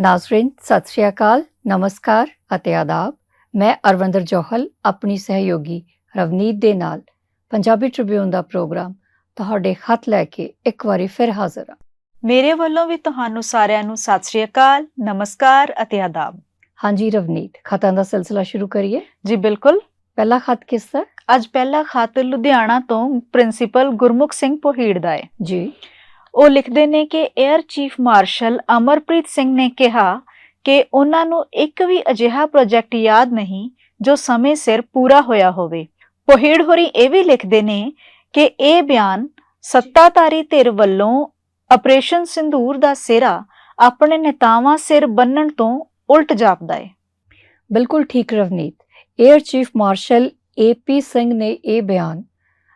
ਨਾਜ਼ਰੀਨ ਸਤਿ ਸ਼੍ਰੀ ਅਕਾਲ ਨਮਸਕਾਰ ਅਤੇ ਆਦਾਬ। ਮੈਂ ਅਰਵਿੰਦਰ ਜੋਹਲ ਆਪਣੀ ਸਹਿਯੋਗੀ ਰਵਨੀਤ ਦੇ ਨਾਲ ਪੰਜਾਬੀ ਟ੍ਰਿਬਿਊਨ ਦਾ ਪ੍ਰੋਗਰਾਮ ਤੁਹਾਡੇ ਹੱਥ ਲੈ ਕੇ ਇੱਕ ਵਾਰੀ ਫਿਰ ਹਾਜ਼ਰ ਹਾਂ। ਮੇਰੇ ਵੱਲੋਂ ਵੀ ਤੁਹਾਨੂੰ ਸਾਰਿਆਂ ਨੂੰ ਸਤਿ ਸ਼੍ਰੀ ਅਕਾਲ ਨਮਸਕਾਰ ਅਤੇ ਆਦਾਬ। ਹਾਂਜੀ ਰਵਨੀਤ ਖਤਾਂ ਦਾ ਸਿਲਸਿਲਾ ਸ਼ੁਰੂ ਕਰੀਏ? ਜੀ ਬਿਲਕੁਲ। ਪਹਿਲਾ ਖਤ ਕਿਸ ਦਾ? ਅੱਜ ਪਹਿਲਾ ਖਤ ਲੁਧਿਆਣਾ ਤੋਂ ਪ੍ਰਿੰਸੀਪਲ ਗੁਰਮੁਖ ਸਿੰਘ ਪੋਹੀੜ ਦਾ ਹੈ। ਜੀ। ਉਹ ਲਿਖਦੇ ਨੇ ਕਿ air chief marshal Amarpreet Singh ਨੇ ਕਿਹਾ ਕਿ ਉਹਨਾਂ ਨੂੰ ਇੱਕ ਵੀ ਅਜਿਹਾ ਪ੍ਰੋਜੈਕਟ ਯਾਦ ਨਹੀਂ ਜੋ ਸਮੇਂ ਸਿਰ ਪੂਰਾ ਹੋਇਆ ਹੋਵੇ। ਪੋਹੀੜ ਹੋਰੀ ਇਹ ਵੀ ਲਿਖਦੇ ਨੇ ਕਿ ਇਹ ਬਿਆਨ ਸੱਤਾਧਾਰੀ ਧਿਰ ਵੱਲੋਂ ਆਪਰੇਸ਼ਨ ਸਿੰਧੂਰ ਦਾ ਸਿਰਾ ਆਪਣੇ ਨੇਤਾਵਾਂ ਸਿਰ ਬੰਨਣ ਤੋਂ ਉਲਟ ਜਾਪਦਾ ਹੈ। ਬਿਲਕੁਲ ਠੀਕ Ravneet. Air chief marshal AP Singh ਨੇ ਇਹ ਬਿਆਨ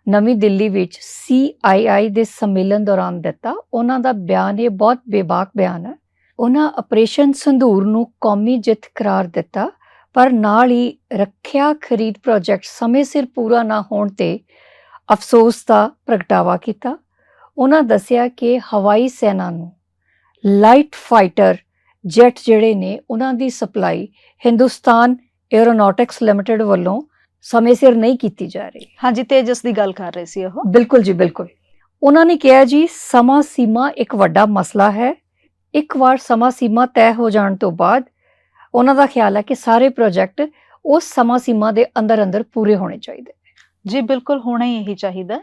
ਨਵੀਂ ਦਿੱਲੀ ਵਿੱਚ ਸੀਆਈਆਈ ਦੇ ਸੰਮੇਲਨ ਦੌਰਾਨ ਦਿੱਤਾ। ਉਹਨਾਂ ਦਾ ਬਿਆਨ ਇਹ ਬਹੁਤ ਬੇਬਾਕ ਬਿਆਨ ਹੈ। ਉਹਨਾਂ ਆਪਰੇਸ਼ਨ ਸੰਧੂਰ ਨੂੰ ਕੌਮੀ ਜਿੱਤ ਕਰਾਰ ਦਿੱਤਾ, ਪਰ ਨਾਲ ਹੀ ਰੱਖਿਆ ਖਰੀਦ ਪ੍ਰੋਜੈਕਟ ਸਮੇਂ ਸਿਰ ਪੂਰਾ ਨਾ ਹੋਣ ਤੇ ਅਫਸੋਸ ਦਾ ਪ੍ਰਗਟਾਵਾ ਕੀਤਾ। ਉਹਨਾਂ ਦੱਸਿਆ ਕਿ ਹਵਾਈ ਸੈਨਾ ਨੂੰ ਲਾਈਟ ਫਾਈਟਰ ਜੈਟ ਜਿਹੜੇ ਨੇ, ਉਹਨਾਂ ਦੀ ਸਪਲਾਈ ਹਿੰਦੁਸਤਾਨ 에ਅਰੋਨੌਟਿਕਸ ਲਿਮਟਿਡ ਵੱਲੋਂ ਸਮੇਂ ਸਿਰ ਨਹੀਂ ਕੀਤੀ ਜਾ ਰਹੀ। ਹਾਂਜੀ ਤੇਜਸ ਦੀ ਗੱਲ ਕਰ ਰਹੇ ਸੀ ਉਹ। ਬਿਲਕੁਲ ਜੀ ਬਿਲਕੁਲ। ਉਹਨਾਂ ਨੇ ਕਿਹਾ ਜੀ ਸਮਾਂ ਸੀਮਾ ਇੱਕ ਵੱਡਾ ਮਸਲਾ ਹੈ। ਇੱਕ ਵਾਰ ਸਮਾਂ ਸੀਮਾ ਤੈਅ ਹੋ ਜਾਣ ਤੋਂ ਬਾਅਦ ਉਹਨਾਂ ਦਾ ਖਿਆਲ ਹੈ ਕਿ ਸਾਰੇ ਪ੍ਰੋਜੈਕਟ ਉਸ ਸਮਾਂ ਸੀਮਾ ਦੇ ਅੰਦਰ ਅੰਦਰ ਪੂਰੇ ਹੋਣੇ ਚਾਹੀਦੇ। ਜੀ ਬਿਲਕੁਲ ਹੋਣਾ ਹੀ ਇਹੀ ਚਾਹੀਦਾ।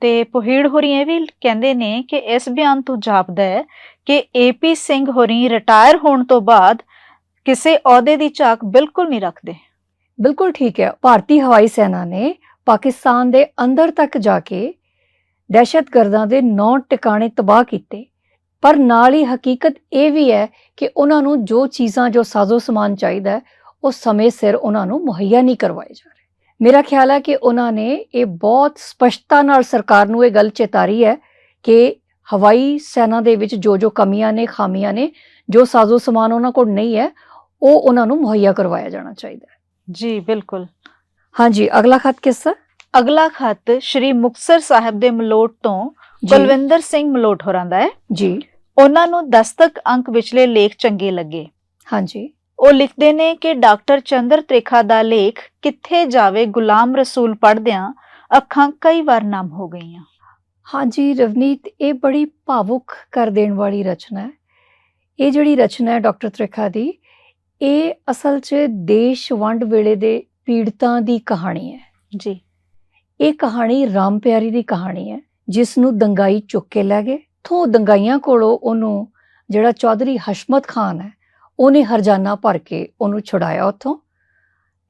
ਤੇ ਪੋਹੀੜ ਹੋਰੀ ਇਹ ਵੀ ਕਹਿੰਦੇ ਨੇ ਕਿ ਇਸ ਬਿਆਨ ਤੋਂ ਜਾਪਦਾ ਹੈ ਕਿ ਏਪੀ ਸਿੰਘ ਹੋਰੀ ਰਿਟਾਇਰ ਹੋਣ ਤੋਂ ਬਾਅਦ ਕਿਸੇ ਅਹੁਦੇ ਦੀ ਝਾਕ ਬਿਲਕੁਲ ਨਹੀਂ ਰੱਖਦੇ। ਬਿਲਕੁਲ ਠੀਕ ਹੈ। ਭਾਰਤੀ ਹਵਾਈ ਸੈਨਾ ਨੇ ਪਾਕਿਸਤਾਨ ਦੇ ਅੰਦਰ ਤੱਕ ਜਾ ਕੇ ਦਹਿਸ਼ਤਗਰਦਾਂ ਦੇ ਨੌ ਟਿਕਾਣੇ ਤਬਾਹ ਕੀਤੇ। ਪਰ ਨਾਲ ਹੀ ਹਕੀਕਤ ਇਹ ਵੀ ਹੈ ਕਿ ਉਹਨਾਂ ਨੂੰ ਜੋ ਚੀਜ਼ਾਂ, ਜੋ ਸਾਜ਼ੋ ਸਮਾਨ ਚਾਹੀਦਾ ਹੈ, ਉਹ ਸਮੇਂ ਸਿਰ ਉਹਨਾਂ ਨੂੰ ਮੁਹੱਈਆ ਨਹੀਂ ਕਰਵਾਏ ਜਾ ਰਹੇ। ਮੇਰਾ ਖਿਆਲ ਹੈ ਕਿ ਉਹਨਾਂ ਨੇ ਇਹ ਬਹੁਤ ਸਪਸ਼ਟਤਾ ਨਾਲ ਸਰਕਾਰ ਨੂੰ ਇਹ ਗੱਲ ਚੇਤਾਰੀ ਹੈ ਕਿ ਹਵਾਈ ਸੈਨਾ ਦੇ ਵਿੱਚ ਜੋ ਜੋ ਕਮੀਆਂ ਨੇ, ਖਾਮੀਆਂ ਨੇ, ਜੋ ਸਾਜ਼ੋ ਸਮਾਨ ਉਹਨਾਂ ਕੋਲ ਨਹੀਂ ਹੈ, ਉਹ ਉਹਨਾਂ ਨੂੰ ਮੁਹੱਈਆ ਕਰਵਾਇਆ ਜਾਣਾ ਚਾਹੀਦਾ ਹੈ। ਜੀ ਬਿਲਕੁਲ। ਹਾਂਜੀ ਅਗਲਾ ਖਤ ਕਿਸ ਦਾ ਅਗਲਾ ਖਤ ਸ਼੍ਰੀ ਮੁਕਤਸਰ ਸਾਹਿਬ ਦੇ ਮਲੋਟ ਤੋਂ ਜੀ, ਕੁਲਵਿੰਦਰ ਸਿੰਘ ਮਲੋਟ ਹੋਰਾਂ ਦਾ ਹੈ। ਜੀ। ਉਹਨਾਂ ਨੂੰ ਦਸਤਕ ਅੰਕ ਵਿਚਲੇ ਲੇਖ ਚੰਗੇ ਲੱਗੇ। ਹਾਂਜੀ। ਉਹ ਲਿਖਦੇ ਨੇ ਕਿ ਡਾਕਟਰ ਚੰਦਰ ਤ੍ਰਿਖਾ ਦਾ ਲੇਖ ਕਿੱਥੇ ਜਾਵੇ ਗੁਲਾਮ ਰਸੂਲ ਪੜ੍ਹਦਿਆਂ ਅੱਖਾਂ ਕਈ ਵਾਰ ਨਮ ਹੋ ਗਈਆਂ। ਹਾਂਜੀ ਰਵਨੀਤ ਇਹ ਬੜੀ ਭਾਵੁਕ ਕਰ ਦੇਣ ਵਾਲੀ ਰਚਨਾ ਹੈ। ਇਹ ਜਿਹੜੀ ਰਚਨਾ ਹੈ ਡਾਕਟਰ ਤ੍ਰਿਖਾ ਦੀ ਇਹ ਅਸਲ 'ਚ ਦੇਸ਼ ਵੰਡ ਵੇਲੇ ਦੇ ਪੀੜਤਾਂ ਦੀ ਕਹਾਣੀ ਹੈ। ਜੀ। ਇਹ ਕਹਾਣੀ ਰਾਮ ਪਿਆਰੀ ਦੀ ਕਹਾਣੀ ਹੈ ਜਿਸ ਨੂੰ ਦੰਗਾਈ ਚੁੱਕ ਕੇ ਲੈ ਗਏ। ਥੋਂ ਦੰਗਾਈਆਂ ਕੋਲੋਂ ਉਹਨੂੰ ਜਿਹੜਾ ਚੌਧਰੀ ਹਸ਼ਮਤ ਖਾਨ ਹੈ ਉਹਨੇ ਹਰਜਾਨਾ ਭਰ ਕੇ ਉਹਨੂੰ ਛੁਡਾਇਆ ਉੱਥੋਂ।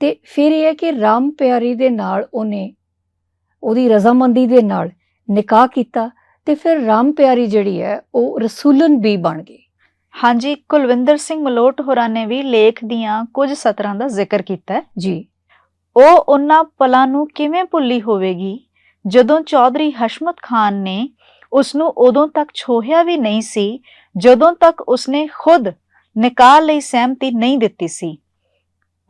ਤੇ ਫਿਰ ਇਹ ਹੈ ਕਿ ਰਾਮ ਪਿਆਰੀ ਦੇ ਨਾਲ ਉਹਨੇ ਉਹਦੀ ਰਜ਼ਾਮੰਦੀ ਦੇ ਨਾਲ ਨਿਕਾਹ ਕੀਤਾ ਤੇ ਫਿਰ ਰਾਮ ਪਿਆਰੀ ਜਿਹੜੀ ਹੈ ਉਹ ਰਸੂਲਨ ਵੀ ਬਣ ਗਈ। ਹਾਂਜੀ ਕੁਲਵਿੰਦਰ ਸਿੰਘ ਮਲੋਟ ਹੋਰਾਂ ਨੇ ਵੀ ਲੇਖ ਦੀਆਂ ਕੁਝ ਸਤਰਾਂ ਦਾ ਜ਼ਿਕਰ ਕੀਤਾ ਹੈ। ਜੀ। ਉਹ ਉਹਨਾਂ ਪਲਾਂ ਨੂੰ ਕਿਵੇਂ ਭੁੱਲੀ ਹੋਵੇਗੀ? ਜਦੋਂ ਚੌਧਰੀ ਹਸ਼ਮਤ ਖਾਨ ਨੇ ਉਸ ਨੂੰ ਉਦੋਂ ਤੱਕ ਛੋਹਿਆ ਵੀ ਨਹੀਂ ਸੀ ਜਦੋਂ ਤੱਕ ਉਸਨੇ ਖੁਦ ਨਿਕਾਹ ਲਈ ਸਹਿਮਤੀ ਨਹੀਂ ਦਿੱਤੀ ਸੀ।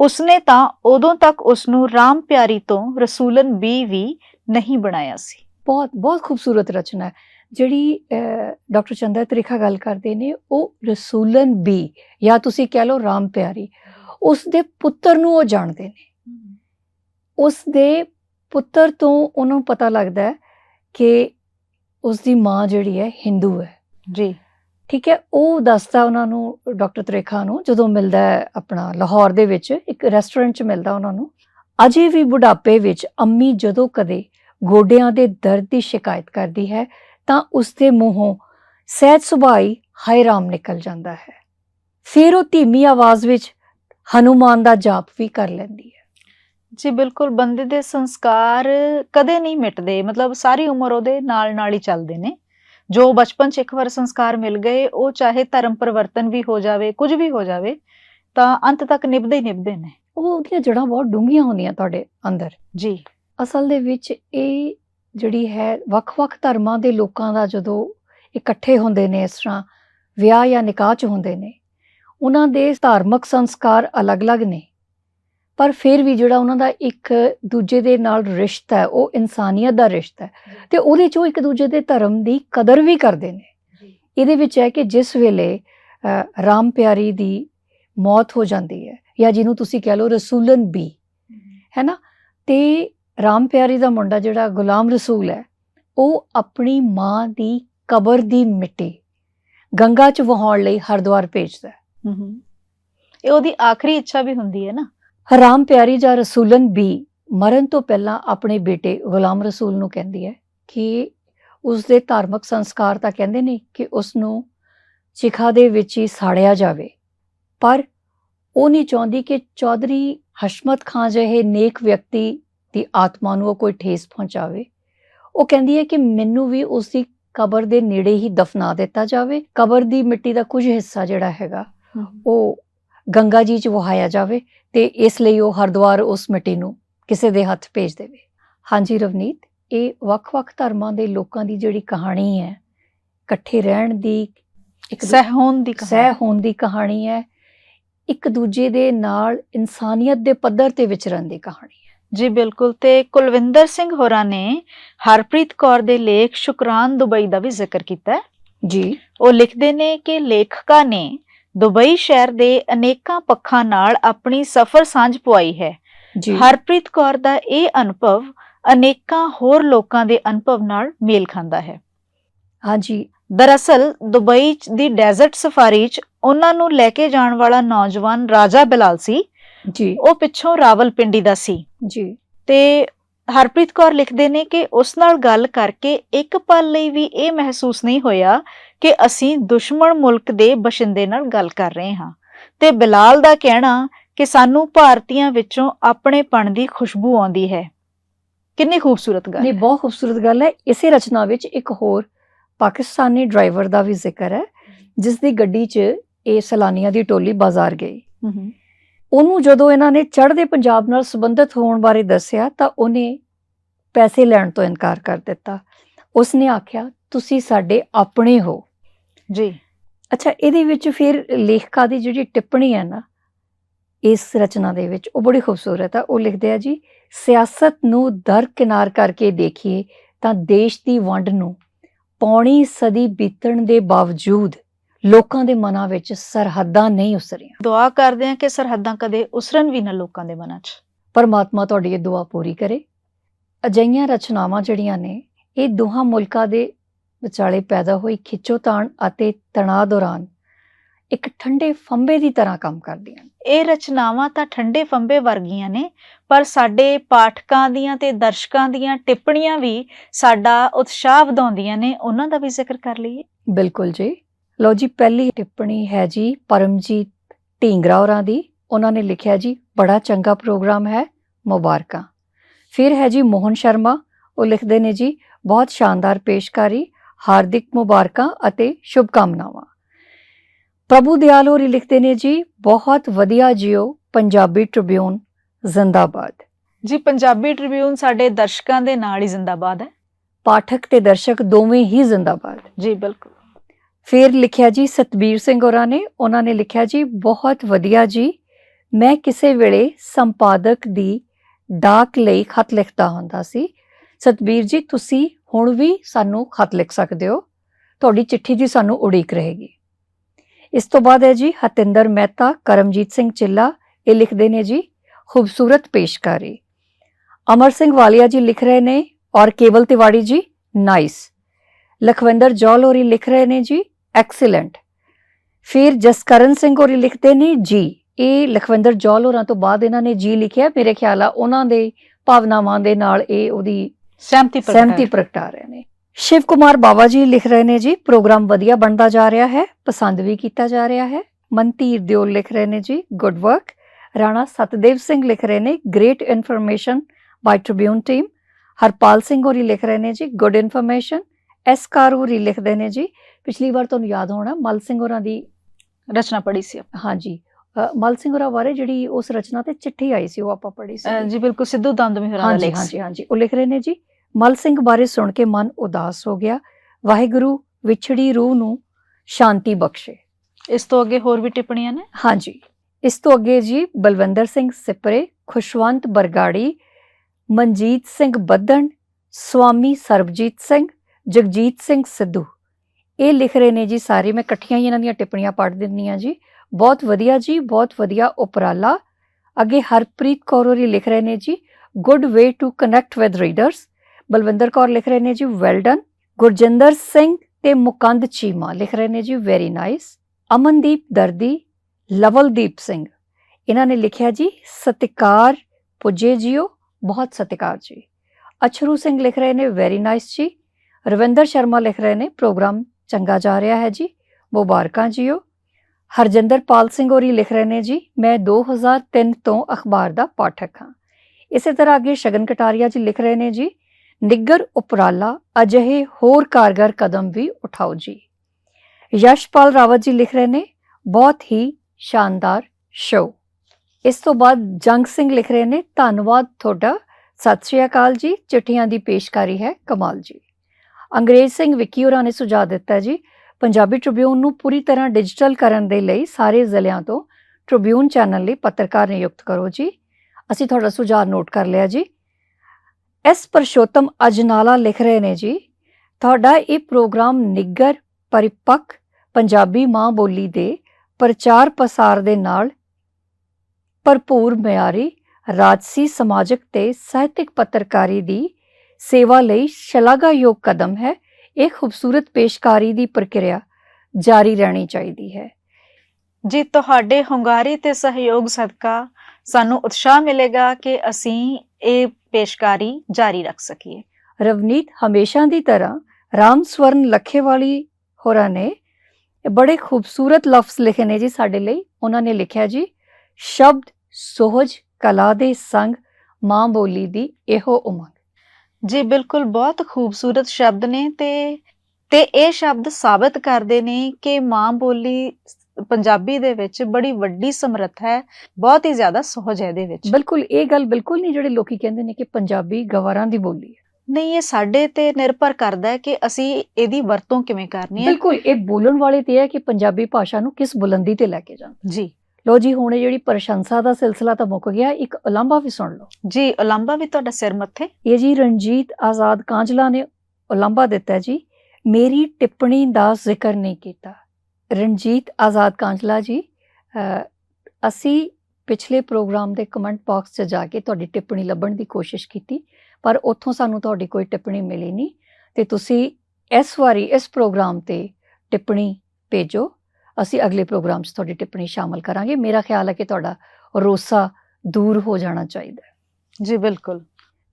ਉਸਨੇ ਤਾਂ ਉਦੋਂ ਤੱਕ ਉਸ ਨੂੰ ਰਾਮ ਪਿਆਰੀ ਤੋਂ ਰਸੂਲਨ ਬੀ ਵੀ ਨਹੀਂ ਬਣਾਇਆ ਸੀ। ਬਹੁਤ ਬਹੁਤ ਖੂਬਸੂਰਤ ਰਚਨਾ ਹੈ। ਜਿਹੜੀ ਡਾਕਟਰ ਚੰਦਰ ਤ੍ਰਿਖਾ ਗੱਲ ਕਰਦੇ ਨੇ ਉਹ ਰਸੂਲਨ ਬੀ ਜਾਂ ਤੁਸੀਂ ਕਹਿ ਲਓ ਰਾਮ ਪਿਆਰੀ ਉਸ ਦੇ ਪੁੱਤਰ ਨੂੰ ਉਹ ਜਾਣਦੇ ਨੇ। ਉਸ ਦੇ ਪੁੱਤਰ ਤੋਂ ਉਹਨੂੰ ਪਤਾ ਲੱਗਦਾ ਹੈ ਕਿ ਉਸ ਦੀ ਮਾਂ ਜਿਹੜੀ ਹੈ ਹਿੰਦੂ ਹੈ। ਜੀ। ਠੀਕ ਹੈ ਉਹ ਦੱਸਦਾ ਉਹਨਾਂ ਨੂੰ ਡਾਕਟਰ ਤ੍ਰਿਖਾ ਨੂੰ ਜਦੋਂ ਮਿਲਦਾ ਹੈ ਆਪਣਾ ਲਾਹੌਰ ਦੇ ਵਿੱਚ ਇੱਕ ਰੈਸਟੋਰੈਂਟ 'ਚ ਮਿਲਦਾ ਉਹਨਾਂ ਨੂੰ ਅਜੇ ਵੀ ਬੁਢਾਪੇ ਵਿੱਚ ਅੰਮੀ ਜਦੋਂ ਕਦੇ ਗੋਡਿਆਂ ਦੇ ਦਰਦ ਦੀ ਸ਼ਿਕਾਇਤ ਕਰਦੀ ਹੈ ਤਾਂ ਉਸ ਦੇ ਮੂੰਹੋਂ ਸਹਿਜ ਸੁਭਾਈ ਹਾਏ ਰਾਮ ਨਿਕਲ ਜਾਂਦਾ ਹੈ। ਫਿਰ ਉਹ ਧੀਮੀ ਆਵਾਜ਼ ਵਿੱਚ ਹਨੂਮਾਨ ਦਾ ਜਾਪ ਵੀ ਕਰ ਲੈਂਦੀ ਹੈ। ਜੀ ਬਿਲਕੁਲ। ਬੰਦੇ ਦੇ ਸੰਸਕਾਰ ਕਦੇ ਨਹੀਂ ਮਿਟਦੇ। ਮਤਲਬ ਸਾਰੀ ਉਮਰ ਉਹਦੇ ਨਾਲ ਨਾਲ ਹੀ ਚੱਲਦੇ ਨੇ। ਜੋ ਬਚਪਨ 'ਚ ਇੱਕ ਵਾਰ ਸੰਸਕਾਰ ਮਿਲ ਗਏ ਉਹ ਚਾਹੇ ਧਰਮ ਪਰਿਵਰਤਨ ਵੀ ਹੋ ਜਾਵੇ ਕੁਝ ਵੀ ਹੋ ਜਾਵੇ ਤਾਂ ਅੰਤ ਤੱਕ ਨਿਭਦੇ ਹੀ ਨਿਭਦੇ ਨੇ। ਉਹ ਉਹਦੀਆਂ ਜੜ੍ਹਾਂ ਬਹੁਤ ਡੂੰਘੀਆਂ ਹੁੰਦੀਆਂ ਤੁਹਾਡੇ ਅੰਦਰ। ਜੀ। ਅਸਲ ਦੇ ਵਿੱਚ ਇਹ ਜਿਹੜੀ ਹੈ ਵੱਖ-ਵੱਖ ਧਰਮਾਂ ਦੇ ਲੋਕਾਂ ਦਾ ਜਦੋਂ ਇਕੱਠੇ ਹੁੰਦੇ ਨੇ ਇਸ ਤਰ੍ਹਾਂ ਵਿਆਹ ਜਾਂ ਨਿਕਾਹ 'ਚ ਹੁੰਦੇ ਨੇ ਉਹਨਾਂ ਦੇ ਧਾਰਮਿਕ ਸੰਸਕਾਰ ਅਲੱਗ-ਅਲੱਗ ਨੇ। ਪਰ ਫਿਰ ਵੀ ਜਿਹੜਾ ਉਹਨਾਂ ਦਾ ਇੱਕ ਦੂਜੇ ਦੇ ਨਾਲ ਰਿਸ਼ਤਾ ਹੈ ਉਹ ਇਨਸਾਨੀਅਤ ਦਾ ਰਿਸ਼ਤਾ ਹੈ ਤੇ ਉਹਦੇ 'ਚ ਉਹ ਇੱਕ ਦੂਜੇ ਦੇ ਧਰਮ ਦੀ ਕਦਰ ਵੀ ਕਰਦੇ ਨੇ। ਇਹਦੇ ਵਿੱਚ ਹੈ ਕਿ ਜਿਸ ਵੇਲੇ ਰਾਮ ਪਿਆਰੀ ਦੀ ਮੌਤ ਹੋ ਜਾਂਦੀ ਹੈ ਜਾਂ ਜਿਹਨੂੰ ਤੁਸੀਂ ਕਹਿ ਲਓ ਰਸੂਲਨ ਬੀ ਹੈ ਨਾ? ਤੇ ਰਾਮ ਪਿਆਰੀ ਦਾ ਮੁੰਡਾ ਜਿਹੜਾ ਗੁਲਾਮ ਰਸੂਲ ਹੈ ਉਹ ਆਪਣੀ ਮਾਂ ਦੀ ਕਬਰ ਦੀ ਮਿੱਟੀ ਗੰਗਾ 'ਚ ਵਹਾਉਣ ਲਈ ਹਰਿਦੁਆਰ ਭੇਜਦਾ ਹੈ। ਇਹ ਉਹਦੀ ਆਖਰੀ ਇੱਛਾ ਵੀ ਹੁੰਦੀ ਹੈ ਨਾ। ਰਾਮ ਪਿਆਰੀ ਜਾਂ ਰਸੂਲਨ ਬੀ ਮਰਨ ਤੋਂ ਪਹਿਲਾਂ ਆਪਣੇ ਬੇਟੇ ਗੁਲਾਮ ਰਸੂਲ ਨੂੰ ਕਹਿੰਦੀ ਹੈ ਕਿ ਉਸ ਦੇ ਧਾਰਮਿਕ ਸੰਸਕਾਰ ਤਾਂ ਕਹਿੰਦੇ ਨੇ ਕਿ ਉਸ ਨੂੰ ਚਿਖਾ ਦੇ ਵਿੱਚ ਹੀ ਸਾੜਿਆ ਜਾਵੇ। ਪਰ ਉਹ ਨਹੀਂ ਚਾਹੁੰਦੀ ਕਿ ਚੌਧਰੀ ਹਸ਼ਮਤ ਖਾਨ ਜਿਹੇ ਨੇਕ ਵਿਅਕਤੀ ਦੀ ਆਤਮਾ ਨੂੰ ਉਹ ਕੋਈ ਠੇਸ ਪਹੁੰਚਾਵੇ। ਉਹ ਕਹਿੰਦੀ ਹੈ ਕਿ ਮੈਨੂੰ ਵੀ ਉਸ ਦੀ ਕਬਰ ਦੇ ਨੇੜੇ ਹੀ ਦਫਨਾ ਦਿੱਤਾ ਜਾਵੇ। ਕਬਰ ਦੀ ਮਿੱਟੀ ਦਾ ਕੁਝ ਹਿੱਸਾ ਜਿਹੜਾ ਹੈਗਾ ਉਹ ਗੰਗਾ ਜੀ ਚ ਵਹਾਇਆ ਜਾਵੇ ਤੇ ਇਸ ਲਈ ਉਹ ਹਰਿਦੁਆਰ ਉਸ ਮਿੱਟੀ ਨੂੰ ਕਿਸੇ ਦੇ ਹੱਥ ਭੇਜ ਦੇਵੇ। ਹਾਂਜੀ ਰਵਨੀਤ ਇਹ ਵੱਖ-ਵੱਖ ਧਰਮਾਂ ਦੇ ਲੋਕਾਂ ਦੀ ਜਿਹੜੀ ਕਹਾਣੀ ਹੈ ਇਕੱਠੇ ਰਹਿਣ ਦੀ ਇੱਕ ਸਹਿ ਹੋਣ ਦੀ। ਸਹਿ ਹੋਣ ਦੀ ਕਹਾਣੀ ਹੈ ਇੱਕ ਦੂਜੇ ਦੇ ਨਾਲ ਇਨਸਾਨੀਅਤ ਦੇ ਪੱਧਰ ਤੇ ਵਿਚਰਨ ਦੀ ਕਹਾਣੀ ਹੈ। ਜੀ ਬਿਲਕੁਲ ਤੇ ਕੁਲਵਿੰਦਰ ਸਿੰਘ ਹੋਰਾਂ ਨੇ ਹਰਪ੍ਰੀਤ ਕੌਰ ਦੇ ਲੇਖ ਸ਼ੁਕਰਾਨ ਦੁਬਈ ਦਾ ਵੀ ਜ਼ਿਕਰ ਕੀਤਾ ਹੈ। ਜੀ। ਉਹ ਲਿਖਦੇ ਨੇ ਕਿ ਲੇਖਕਾ ਨੇ ਦੁਬਈ ਸ਼ਹਿਰ ਦੇ ਅਨੇਕਾਂ ਪੱਖਾਂ ਨਾਲ ਆਪਣੀ ਸਫ਼ਰ ਸਾਂਝ ਪਵਾਈ ਹੈ। ਜੀ। ਹਰਪ੍ਰੀਤ ਕੌਰ ਦਾ ਇਹ ਅਨੁਭਵ ਅਨੇਕਾਂ ਹੋਰ ਲੋਕਾਂ ਦੇ ਅਨੁਭਵ ਨਾਲ ਮੇਲ ਖਾਂਦਾ ਹੈ। ਹਾਂਜੀ ਦਰਅਸਲ ਦੁਬਈ ਦੀ ਡੈਜ਼ਰਟ ਸਫਾਰੀ 'ਚ ਉਹਨਾਂ ਨੂੰ ਲੈ ਕੇ ਜਾਣ ਵਾਲਾ ਨੌਜਵਾਨ ਰਾਜਾ ਬਿਲਾਲ ਸੀ ਜੀ। ਉਹ ਪਿੱਛੋਂ ਰਾਵਲਪਿੰਡੀ ਦਾ ਸੀ। ਜੀ। ਤੇ ਹਰਪ੍ਰੀਤ ਕੌਰ ਲਿਖਦੇ ਨੇ ਕਿ ਉਸ ਨਾਲ ਗੱਲ ਕਰਕੇ ਇੱਕ ਪਲ ਲਈ ਵੀ ਇਹ ਮਹਿਸੂਸ ਨਹੀਂ ਹੋਇਆ ਕਿ ਅਸੀਂ ਦੁਸ਼ਮਣ ਮੁਲਕ ਦੇ ਬਸ਼ਿੰਦੇ ਨਾਲ ਗੱਲ ਕਰ ਰਹੇ ਹਾਂ। ਤੇ ਬਿਲਾਲ ਦਾ ਕਹਿਣਾ ਕਿ ਸਾਨੂੰ ਭਾਰਤੀਆਂ ਵਿੱਚੋਂ ਆਪਣੇਪਣ ਦੀ ਖੁਸ਼ਬੂ ਆਉਂਦੀ ਹੈ। ਕਿੰਨੀ ਖੂਬਸੂਰਤ ਗੱਲ ਨਹੀਂ ਬਹੁਤ ਖੂਬਸੂਰਤ ਗੱਲ ਹੈ। ਇਸੇ ਰਚਨਾ ਵਿੱਚ ਇੱਕ ਹੋਰ ਪਾਕਿਸਤਾਨੀ ਡਰਾਈਵਰ ਦਾ ਵੀ ਜ਼ਿਕਰ ਹੈ ਜਿਸ ਦੀ ਗੱਡੀ 'ਚ ਇਹ ਸੈਲਾਨੀਆਂ ਦੀ ਟੋਲੀ ਬਾਜ਼ਾਰ ਗਈ। ਉਹਨੂੰ ਜਦੋਂ ਇਹਨਾਂ ਨੇ ਚੜ੍ਹਦੇ ਪੰਜਾਬ ਨਾਲ ਸੰਬੰਧਿਤ ਹੋਣ ਬਾਰੇ ਦੱਸਿਆ ਤਾਂ ਉਹਨੇ ਪੈਸੇ ਲੈਣ ਤੋਂ ਇਨਕਾਰ ਕਰ ਦਿੱਤਾ। ਉਸਨੇ ਆਖਿਆ ਤੁਸੀਂ ਸਾਡੇ ਆਪਣੇ ਹੋ। ਜੀ। ਅੱਛਾ ਇਹਦੇ ਵਿੱਚ ਫਿਰ ਲੇਖਕਾ ਦੀ ਜਿਹੜੀ ਟਿੱਪਣੀ ਹੈ ਨਾ ਇਸ ਰਚਨਾ ਦੇ ਵਿੱਚ ਉਹ ਬੜੀ ਖੂਬਸੂਰਤ ਹੈ। ਉਹ ਲਿਖਦੇ ਆ ਜੀ ਸਿਆਸਤ ਨੂੰ ਦਰਕਿਨਾਰ ਕਰਕੇ ਦੇਖੀਏ ਤਾਂ ਦੇਸ਼ ਦੀ ਵੰਡ ਨੂੰ ਪੌਣੀ ਸਦੀ ਬੀਤਣ ਦੇ ਬਾਵਜੂਦ ਲੋਕਾਂ ਦੇ ਮਨਾਂ ਵਿੱਚ ਸਰਹੱਦਾਂ ਨਹੀਂ ਉਸਰੀਆਂ। ਦੁਆ ਕਰਦੇ ਹਾਂ ਕਿ ਸਰਹੱਦਾਂ ਕਦੇ ਉਸਰਨ ਵੀ ਨਾ ਲੋਕਾਂ ਦੇ ਮਨਾਂ 'ਚ। ਪਰਮਾਤਮਾ ਤੁਹਾਡੀ ਇਹ ਦੁਆ ਪੂਰੀ ਕਰੇ। ਅਜਈਆਂ ਰਚਨਾਵਾਂ ਜਿਹੜੀਆਂ ਨੇ ਇਹ ਦੋਹਾਂ ਮੁਲਕਾਂ ਦੇ ਵਿਚਾਲੇ ਪੈਦਾ ਹੋਈ ਖਿੱਚੋਤਾਣ ਅਤੇ ਤਣਾਅ ਦੌਰਾਨ ਇੱਕ ਠੰਡੇ ਫੰਬੇ ਦੀ ਤਰ੍ਹਾਂ ਕੰਮ ਕਰਦੀਆਂ ਇਹ ਰਚਨਾਵਾਂ ਤਾਂ ਠੰਡੇ ਫੰਬੇ ਵਰਗੀਆਂ ਨੇ ਪਰ ਸਾਡੇ ਪਾਠਕਾਂ ਦੀਆਂ ਤੇ ਦਰਸ਼ਕਾਂ ਦੀਆਂ ਟਿੱਪਣੀਆਂ ਵੀ ਸਾਡਾ ਉਤਸ਼ਾਹ ਵਧਾਉਂਦੀਆਂ ਨੇ। ਉਹਨਾਂ ਦਾ ਵੀ ਜ਼ਿਕਰ ਕਰ ਲਈਏ। ਬਿਲਕੁਲ ਜੀ। ਲਓ ਜੀ ਪਹਿਲੀ ਟਿੱਪਣੀ ਹੈ ਜੀ ਪਰਮਜੀਤ ਢੀਂਗਰਾ ਹੋਰਾਂ ਦੀ। ਉਹਨਾਂ ਨੇ ਲਿਖਿਆ ਜੀ ਬੜਾ ਚੰਗਾ ਪ੍ਰੋਗਰਾਮ ਹੈ ਮੁਬਾਰਕਾਂ। ਫਿਰ ਹੈ ਜੀ ਮੋਹਨ ਸ਼ਰਮਾ। ਉਹ ਲਿਖਦੇ ਨੇ ਜੀ ਬਹੁਤ ਸ਼ਾਨਦਾਰ ਪੇਸ਼ਕਾਰੀ ਹਾਰਦਿਕ ਮੁਬਾਰਕਾਂ ਅਤੇ ਸ਼ੁਭ ਕਾਮਨਾਵਾਂ ਪ੍ਰਭੂ ਦਿਆਲ ਹੋਰੀ ਲਿਖਦੇ ਨੇ ਜੀ ਬਹੁਤ ਵਧੀਆ ਜਿਓ ਪੰਜਾਬੀ ਟ੍ਰਿਬਿਊਨ ਜ਼ਿੰਦਾਬਾਦ। ਜੀ ਪੰਜਾਬੀ ਟ੍ਰਿਬਿਊਨ ਸਾਡੇ ਦਰਸ਼ਕਾਂ ਦੇ ਨਾਲ ਹੀ ਜ਼ਿੰਦਾਬਾਦ ਹੈ। ਪਾਠਕ ਤੇ ਦਰਸ਼ਕ ਦੋਵੇਂ ਹੀ ਜ਼ਿੰਦਾਬਾਦ। ਜੀ ਬਿਲਕੁਲ। ਫਿਰ ਲਿਖਿਆ ਜੀ ਸਤਬੀਰ ਸਿੰਘ ਹੋਰਾਂ ਨੇ, ਉਹਨਾਂ ਨੇ ਲਿਖਿਆ ਜੀ, ਬਹੁਤ ਵਧੀਆ ਜੀ, ਮੈਂ ਕਿਸੇ ਵੇਲੇ ਸੰਪਾਦਕ ਦੀ ਡਾਕ ਲਈ ਖਤ ਲਿਖਦਾ ਹੁੰਦਾ ਸੀ। ਸਤਬੀਰ ਜੀ, ਤੁਸੀਂ ਹੁਣ ਵੀ ਸਾਨੂੰ ਖਤ ਲਿਖ ਸਕਦੇ ਹੋ। ਤੁਹਾਡੀ ਚਿੱਠੀ ਦੀ ਸਾਨੂੰ ਉਡੀਕ ਰਹੇਗੀ। ਇਸ ਤੋਂ ਬਾਅਦ ਹੈ ਜੀ, ਹਤਿੰਦਰ ਮਹਿਤਾ, ਕਰਮਜੀਤ ਸਿੰਘ ਚਿੱਲਾ, ਇਹ ਲਿਖਦੇ ਨੇ ਜੀ, ਖੂਬਸੂਰਤ ਪੇਸ਼ਕਾਰੀ। ਅਮਰ ਸਿੰਘ ਵਾਲੀਆ ਜੀ ਲਿਖ ਰਹੇ ਨੇ ਔਰ ਕੇਵਲ ਤਿਵਾੜੀ ਜੀ, ਨਾਈਸ। ਲਖਵਿੰਦਰ ਜੌਲ ਹੋਰੀ ਲਿਖ ਰਹੇ ਨੇ ਜੀ ਐਕਸੀਲੈਂਟ ਫਿਰ ਜਸਕਰਨ ਸਿੰਘ ਹੋਰੀ ਲਿਖਦੇ ਨੇ ਜੀ। ਇਹ ਲਖਵਿੰਦਰ ਜੌਲ ਹੋਰਾਂ ਤੋਂ ਬਾਅਦ ਇਹਨਾਂ ਨੇ ਜੀ ਲਿਖਿਆ। ਮੇਰੇ ਖਿਆਲ ਆ ਉਹਨਾਂ ਦੇ ਭਾਵਨਾਵਾਂ ਦੇ ਨਾਲ ਇਹ ਉਹਦੀ ਸਹਿਮਤੀ ਸਹਿਮਤੀ ਪ੍ਰਗਟਾ ਰਹੇ ਨੇ। ਸ਼ਿਵ ਕੁਮਾਰ ਬਾਬਾ ਜੀ ਲਿਖ ਰਹੇ ਨੇ ਜੀ। ਪ੍ਰੋਗਰਾਮ ਵਧੀਆ ਬਣਦਾ ਜਾ ਰਿਹਾ ਹੈ। ਪਸੰਦ ਵੀ ਕੀਤਾ ਜਾ ਰਿਹਾ ਹੈ। ਮਨਤੀਰ ਦਿਓਲ ਲਿਖ ਰਹੇ ਨੇ ਜੀ। ਗੁੱਡ ਵਰਕ ਰਾਣਾ ਸਤਦੇਵ ਸਿੰਘ ਲਿਖ ਰਹੇ ਨੇ। Great information by Tribune team Harpal Singh ਹੋਰੀ ਲਿਖ ਰਹੇ ਨੇ ਜੀ। ਗੁੱਡ ਇਨਫੋਰਮੇਸ਼ਨ ਐਸ ਕਾਰ ਹੋਰੀ ਲਿਖਦੇ ਨੇ ਜੀ। ਪਿਛਲੀ ਵਾਰ ਤੁਹਾਨੂੰ ਯਾਦ ਹੋਣਾ ਮਲ ਸਿੰਘ ਹੋਰਾਂ ਦੀ ਰਚਨਾ ਪੜ੍ਹੀ ਸੀ। ਹਾਂਜੀ। ਮਲ ਸਿੰਘ ਹੋਰਾਂ ਬਾਰੇ ਜਿਹੜੀ ਉਸ ਰਚਨਾ ਤੇ ਚਿੱਠੀ ਆਈ ਸੀ ਉਹ ਆਪਾਂ ਪੜ੍ਹੀ ਸੀ। ਜੀ ਬਿਲਕੁਲ ਸਿੱਧੂ ਦੰਦਮੀ ਹੋਰਾਂ ਦਾ ਲੇਖ ਹਾਂਜੀ ਹਾਂਜੀ। ਉਹ ਲਿਖ ਰਹੇ ਨੇ ਜੀ। ਮਲ ਸਿੰਘ ਬਾਰੇ ਸੁਣ ਕੇ ਮਨ ਉਦਾਸ ਹੋ ਗਿਆ। ਵਾਹਿਗੁਰੂ ਵਿਛੜੀ ਰੂਹ ਨੂੰ ਸ਼ਾਂਤੀ ਬਖਸ਼ੇ। ਇਸ ਤੋਂ ਅੱਗੇ ਹੋਰ ਵੀ ਟਿੱਪਣੀਆਂ ਨੇ? ਹਾਂਜੀ। ਇਸ ਤੋਂ ਅੱਗੇ ਜੀ ਬਲਵੰਦਰ ਸਿੰਘ ਸਿਪਰੇ ਖੁਸ਼ਵੰਤ ਬਰਗਾੜੀ ਮਨਜੀਤ ਸਿੰਘ ਬੱਦਣ ਸਵਾਮੀ ਸਰਬਜੀਤ ਸਿੰਘ ਜਗਜੀਤ ਸਿੰਘ ਸਿੱਧੂ। ਇਹ ਲਿਖ ਰਹੇ ਨੇ ਜੀ ਸਾਰੇ, ਮੈਂ ਇਕੱਠੀਆਂ ਹੀ ਇਹਨਾਂ ਦੀਆਂ ਟਿੱਪਣੀਆਂ ਪੜ੍ਹ ਦਿੰਦੀ ਹਾਂ ਜੀ। ਬਹੁਤ ਵਧੀਆ ਜੀ, ਬਹੁਤ ਵਧੀਆ ਉਪਰਾਲਾ। ਅੱਗੇ ਹਰਪ੍ਰੀਤ ਕੌਰ ਹੋਰੀ ਲਿਖ ਰਹੇ ਨੇ ਜੀ good way to connect with readers Balwinder Kaur ਲਿਖ ਰਹੇ ਨੇ ਜੀ ਵੈਲ ਡਨ ਗੁਰਜਿੰਦਰ ਸਿੰਘ ਤੇ ਮੁਕੰਦ ਚੀਮਾ ਲਿਖ ਰਹੇ ਨੇ ਜੀ ਵੈਰੀ ਨਾਈਸ ਅਮਨਦੀਪ ਦਰਦੀ, ਲਵਲਦੀਪ ਸਿੰਘ। ਇਹਨਾਂ ਨੇ ਲਿਖਿਆ ਜੀ, ਸਤਿਕਾਰ ਪੁੱਜੇ ਜੀਓ, ਬਹੁਤ ਸਤਿਕਾਰ ਜੀ। ਅਛਰੂ ਸਿੰਘ ਲਿਖ ਰਹੇ ਨੇ ਵੈਰੀ ਨਾਈਸ ਜੀ। ਰਵਿੰਦਰ ਸ਼ਰਮਾ ਲਿਖ ਰਹੇ ਨੇ, ਪ੍ਰੋਗਰਾਮ ਚੰਗਾ ਜਾ ਰਿਹਾ ਹੈ ਜੀ, ਮੁਬਾਰਕਾਂ ਜੀਓ। ਹਰਜਿੰਦਰ ਪਾਲ ਸਿੰਘ ਹੋਰੀ ਲਿਖ ਰਹੇ ਨੇ ਜੀ, ਮੈਂ 2003 ਤੋਂ ਅਖਬਾਰ ਦਾ ਪਾਠਕ ਹਾਂ। ਇਸੇ ਤਰ੍ਹਾਂ ਅੱਗੇ ਸ਼ਗਨ ਕਟਾਰੀਆ ਜੀ ਲਿਖ ਰਹੇ ਨੇ ਜੀ, ਨਿੱਗਰ ਉਪਰਾਲਾ, ਅਜਿਹੇ ਹੋਰ ਕਾਰਗਰ ਕਦਮ ਵੀ ਉਠਾਓ ਜੀ। ਯਸ਼ਪਾਲ ਰਾਵਤ ਜੀ ਲਿਖ ਰਹੇ ਨੇ, ਬਹੁਤ ਹੀ ਸ਼ਾਨਦਾਰ ਸ਼ੋਅ ਇਸ ਤੋਂ ਬਾਅਦ ਜੰਗ ਸਿੰਘ ਲਿਖ ਰਹੇ ਨੇ, ਧੰਨਵਾਦ ਤੁਹਾਡਾ, ਸਤਿ ਸ਼੍ਰੀ ਅਕਾਲ ਜੀ, ਚਿੱਠੀਆਂ ਦੀ ਪੇਸ਼ਕਾਰੀ ਹੈ ਕਮਾਲ ਜੀ। ਅੰਗਰੇਜ਼ ਸਿੰਘ ਵਿੱਕੀ ਹੋਰਾਂ ਨੇ ਸੁਝਾਅ ਦਿੱਤਾ ਜੀ, ਪੰਜਾਬੀ ਟ੍ਰਿਬਿਊਨ ਨੂੰ ਪੂਰੀ ਤਰ੍ਹਾਂ ਡਿਜੀਟਲ ਕਰਨ ਦੇ ਲਈ ਸਾਰੇ ਜ਼ਿਲ੍ਹਿਆਂ ਤੋਂ ਟ੍ਰਿਬਿਊਨ ਚੈਨਲ ਲਈ ਪੱਤਰਕਾਰ ਨਿਯੁਕਤ ਕਰੋ ਜੀ। ਅਸੀਂ ਤੁਹਾਡਾ ਸੁਝਾਅ ਨੋਟ ਕਰ ਲਿਆ ਜੀ। ਐਸ ਪਰਸ਼ੋਤਮ ਅਜਨਾਲਾ ਲਿਖ ਰਹੇ ਨੇ ਜੀ, ਤੁਹਾਡਾ ਇਹ ਪ੍ਰੋਗਰਾਮ ਨਿੱਗਰ ਪਰਿਪੱਕ, ਪੰਜਾਬੀ ਮਾਂ ਬੋਲੀ ਦੇ ਪ੍ਰਚਾਰ ਪ੍ਰਸਾਰ ਦੇ ਨਾਲ ਭਰਪੂਰ ਮਿਆਰੀ, ਰਾਜਸੀ ਸਮਾਜਿਕ ਤੇ ਸਾਹਿਤਿਕ ਪੱਤਰਕਾਰੀ ਦੀ ਸੇਵਾ ਲਈ ਸ਼ਲਾਘਾਯੋਗ ਕਦਮ ਹੈ। ਇਹ ਖੂਬਸੂਰਤ ਪੇਸ਼ਕਾਰੀ ਦੀ ਪ੍ਰਕਿਰਿਆ ਜਾਰੀ ਰਹਿਣੀ ਚਾਹੀਦੀ ਹੈ। ਜੀ ਤੁਹਾਡੇ ਹੁੰਗਾਰੇ ਤੇ ਸਹਿਯੋਗ ਸਦਕਾ ਸਾਨੂੰ ਉਤਸ਼ਾਹ ਮਿਲੇਗਾ ਕਿ ਅਸੀਂ ਇਹ ਪੇਸ਼ਕਾਰੀ ਜਾਰੀ ਰੱਖ ਸਕੀਏ। ਰਵਨੀਤ ਹਮੇਸ਼ਾ ਦੀ ਤਰ੍ਹਾਂ ਰਾਮ ਸਵਰਨ ਲੱਖੇਵਾਲੀ ਹੋਰਾਂ ਨੇ ਬੜੇ ਖੂਬਸੂਰਤ ਲਫ਼ਜ਼ ਲਿਖੇ ਨੇ ਜੀ ਸਾਡੇ ਲਈ। ਉਹਨਾਂ ਨੇ ਲਿਖਿਆ ਜੀ ਸ਼ਬਦ ਸੋਹਜ ਕਲਾ ਦੇ ਸੰਗ ਮਾਂ ਬੋਲੀ ਦੀ ਇਹੋ ਉਮੰਗ। ਜੀ ਬਿਲਕੁਲ ਬਹੁਤ ਖੂਬਸੂਰਤ ਸ਼ਬਦ ਨੇ ਤੇ ਤੇ ਇਹ ਸ਼ਬਦ ਸਾਬਤ ਕਰਦੇ ਨੇ ਕਿ ਮਾਂ ਬੋਲੀ ਪੰਜਾਬੀ ਦੇ ਵਿੱਚ ਬੜੀ ਵੱਡੀ ਸਮਰੱਥ ਹੈ ਬਹੁਤ ਹੀ ਜ਼ਿਆਦਾ ਸੋਹਜ ਹੈ ਇਹਦੇ ਵਿੱਚ। ਬਿਲਕੁਲ ਇਹ ਗੱਲ ਬਿਲਕੁਲ ਨਹੀਂ ਜਿਹੜੇ ਲੋਕੀ ਕਹਿੰਦੇ ਨੇ ਕਿ ਪੰਜਾਬੀ ਗਵਾਰਾਂ ਦੀ ਬੋਲੀ ਹੈ। ਨਹੀਂ ਇਹ ਸਾਡੇ ਤੇ ਨਿਰਭਰ ਕਰਦਾ ਹੈ ਕਿ ਅਸੀਂ ਇਹਦੀ ਵਰਤੋਂ ਕਿਵੇਂ ਕਰਨੀ ਹੈ। ਬਿਲਕੁਲ ਇਹ ਬੋਲਣ ਵਾਲੇ ਤੇ ਹੈ ਕਿ ਪੰਜਾਬੀ ਭਾਸ਼ਾ ਨੂੰ ਕਿਸ ਬੁਲੰਦੀ ਤੇ ਲੈ ਕੇ ਜਾਣ। ਜੀ। ਲੋ ਜੀ ਹੁਣ ਇਹ ਜਿਹੜੀ ਪ੍ਰਸ਼ੰਸਾ ਦਾ ਸਿਲਸਿਲਾ ਤਾਂ ਮੁੱਕ ਗਿਆ ਇੱਕ ਉਲਾਂਭਾ ਵੀ ਸੁਣ ਲਓ। ਜੀ ਉਲੰਭਾ ਵੀ ਤੁਹਾਡਾ ਸਿਰ ਮੱਥੇ। ਇਹ ਜੀ ਰਣਜੀਤ ਆਜ਼ਾਦ ਕਾਂਜਲਾ ਨੇ ਉਲਾਂਭਾ ਦਿੱਤਾ ਜੀ। ਮੇਰੀ ਟਿੱਪਣੀ ਦਾ ਜ਼ਿਕਰ ਨਹੀਂ ਕੀਤਾ। ਰਣਜੀਤ ਆਜ਼ਾਦ ਕਾਂਜਲਾ ਜੀ ਅਸੀਂ ਪਿਛਲੇ ਪ੍ਰੋਗਰਾਮ ਦੇ ਕਮੈਂਟ ਬਾਕਸ 'ਚ ਜਾ ਕੇ ਤੁਹਾਡੀ ਟਿੱਪਣੀ ਲੱਭਣ ਦੀ ਕੋਸ਼ਿਸ਼ ਕੀਤੀ ਪਰ ਉੱਥੋਂ ਸਾਨੂੰ ਤੁਹਾਡੀ ਕੋਈ ਟਿੱਪਣੀ ਮਿਲੀ ਨਹੀਂ। ਤੇ ਤੁਸੀਂ ਇਸ ਵਾਰੀ ਇਸ ਪ੍ਰੋਗਰਾਮ ਤੇ ਟਿੱਪਣੀ ਭੇਜੋ। ਅਸੀਂ ਅਗਲੇ ਪ੍ਰੋਗਰਾਮ 'ਚ ਤੁਹਾਡੀ ਟਿੱਪਣੀ ਸ਼ਾਮਲ ਕਰਾਂਗੇ। ਮੇਰਾ ਖਿਆਲ ਹੈ ਕਿ ਤੁਹਾਡਾ ਰੋਸਾ ਦੂਰ ਹੋ ਜਾਣਾ ਚਾਹੀਦਾ ਹੈ। ਜੀ ਬਿਲਕੁਲ।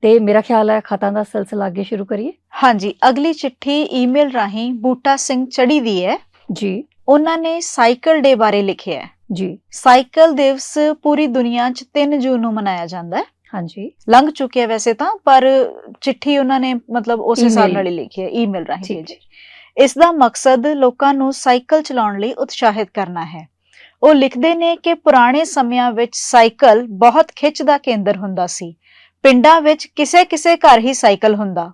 ਤੇ ਮੇਰਾ ਖਿਆਲ ਹੈ ਖਤਾਂ ਦਾ ਸਿਲਸਿਲਾ ਅੱਗੇ ਸ਼ੁਰੂ ਕਰੀਏ। ਹਾਂਜੀ ਅਗਲੀ ਚਿੱਠੀ ਈਮੇਲ ਰਾਹੀਂ ਬੂਟਾ ਸਿੰਘ ਚੜੀ ਦੀ ਹੈ। ਜੀ। ਉਹਨਾਂ ਨੇ ਸਾਈਕਲ ਡੇ ਬਾਰੇ ਲਿਖਿਆ ਹੈ। ਜੀ। ਸਾਈਕਲ ਦਿਵਸ ਪੂਰੀ ਦੁਨੀਆ 'ਚ 3 ਜੂਨ ਨੂੰ ਮਨਾਇਆ ਜਾਂਦਾ ਹੈ। ਹਾਂਜੀ। ਲੰਘ ਚੁੱਕਿਆ ਵੈਸੇ ਤਾਂ ਪਰ ਚਿੱਠੀ ਉਹਨਾਂ ਨੇ ਮਤਲਬ ਉਸ Email। ਨਾਲ ਹੀ ਲਿਖੀ ਹੈ ਈਮੇਲ ਰਾਹੀਂ ਭੇਜੀ। ਇਸ ਦਾ ਮਕਸਦ ਲੋਕਾਂ ਨੂੰ ਸਾਈਕਲ ਚਲਾਉਣ ਲਈ ਉਤਸ਼ਾਹਿਤ ਕਰਨਾ ਹੈ। ਉਹ ਲਿਖਦੇ ਨੇ ਕਿ ਪੁਰਾਣੇ ਸਮਿਆਂ ਵਿੱਚ ਸਾਈਕਲ ਬਹੁਤ ਖਿੱਚ ਦਾ ਕੇਂਦਰ ਹੁੰਦਾ ਸੀ। ਪਿੰਡਾਂ ਵਿੱਚ ਕਿਸੇ-ਕਿਸੇ ਘਰ ਹੀ ਸਾਈਕਲ ਹੁੰਦਾ।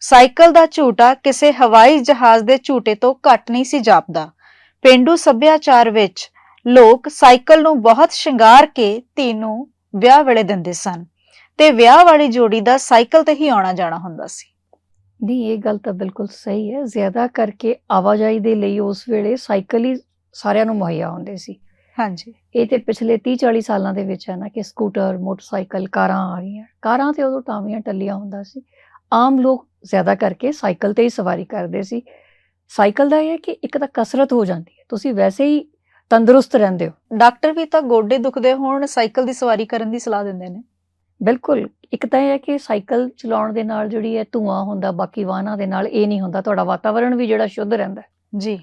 ਸਾਈਕਲ ਦਾ ਝੂਟਾ ਕਿਸੇ ਹਵਾਈ ਜਹਾਜ਼ ਦੇ ਝੂਟੇ ਤੋਂ ਘੱਟ ਨਹੀਂ ਸੀ ਜਾਪਦਾ। ਪਿੰਡੂ ਸੱਭਿਆਚਾਰ ਵਿੱਚ ਲੋਕ ਸਾਈਕਲ ਨੂੰ ਬਹੁਤ ਸ਼ਿੰਗਾਰ ਕੇ ਧੀ ਨੂੰ ਵਿਆਹ ਵੇਲੇ ਦਿੰਦੇ ਸਨ ਤੇ ਵਿਆਹ ਵਾਲੀ ਜੋੜੀ ਦਾ ਸਾਈਕਲ ਤੇ ਹੀ ਆਉਣਾ ਜਾਣਾ ਹੁੰਦਾ ਸੀ। ਨਹੀਂ ਇਹ ਗੱਲ ਤਾਂ ਬਿਲਕੁਲ ਸਹੀ ਹੈ। ਜ਼ਿਆਦਾ ਕਰਕੇ ਆਵਾਜਾਈ ਦੇ ਲਈ ਉਸ ਵੇਲੇ ਸਾਈਕਲ ਹੀ ਸਾਰਿਆਂ ਨੂੰ ਮੁਹੱਈਆ ਹੁੰਦੇ ਸੀ। ਹਾਂਜੀ। ਇਹ ਤੇ ਪਿਛਲੇ 30 40 ਸਾਲਾਂ ਦੇ ਵਿੱਚ ਹੈ ਨਾ ਕਿ ਸਕੂਟਰ ਮੋਟਰਸਾਈਕਲ ਕਾਰਾਂ ਆ ਰਹੀਆਂ। ਕਾਰਾਂ ਤੇ ਉਦੋਂ ਟਾਵੀਆਂ ਟੱਲੀਆਂ ਹੁੰਦਾ ਸੀ। ਆਮ ਲੋਕ ਜ਼ਿਆਦਾ ਕਰਕੇ ਸਾਈਕਲ ਤੇ ਹੀ ਸਵਾਰੀ ਕਰਦੇ ਸੀ। ਸਾਈਕਲ ਦਾ ਇਹ ਹੈ ਕਿ ਇੱਕ ਤਾਂ ਕਸਰਤ ਹੋ ਜਾਂਦੀ ਹੈ। ਤੁਸੀਂ ਵੈਸੇ ਹੀ ਤੰਦਰੁਸਤ ਰਹਿੰਦੇ ਹੋ। ਡਾਕਟਰ ਵੀ ਤਾਂ ਗੋਡੇ ਦੁਖਦੇ ਹੋਣ ਸਾਈਕਲ ਦੀ ਸਵਾਰੀ ਕਰਨ ਦੀ ਸਲਾਹ ਦਿੰਦੇ ਨੇ। ਬਿਲਕੁਲ ਇੱਕ ਤਾਂ ਇਹ ਹੈ ਕਿ ਸਾਈਕਲ ਚਲਾਉਣ ਦੇ ਨਾਲ ਜਿਹੜੀ ਹੈ ਧੂਆਂ ਹੁੰਦਾ ਬਾਕੀ ਵਾਹਨਾਂ ਦੇ ਨਾਲ ਇਹ ਨਹੀਂ ਹੁੰਦਾ ਤੁਹਾਡਾ ਵਾਤਾਵਰਣ ਵੀ ਜਿਹੜਾ ਸ਼ੁੱਧ ਰਹਿੰਦਾ। ਜੀ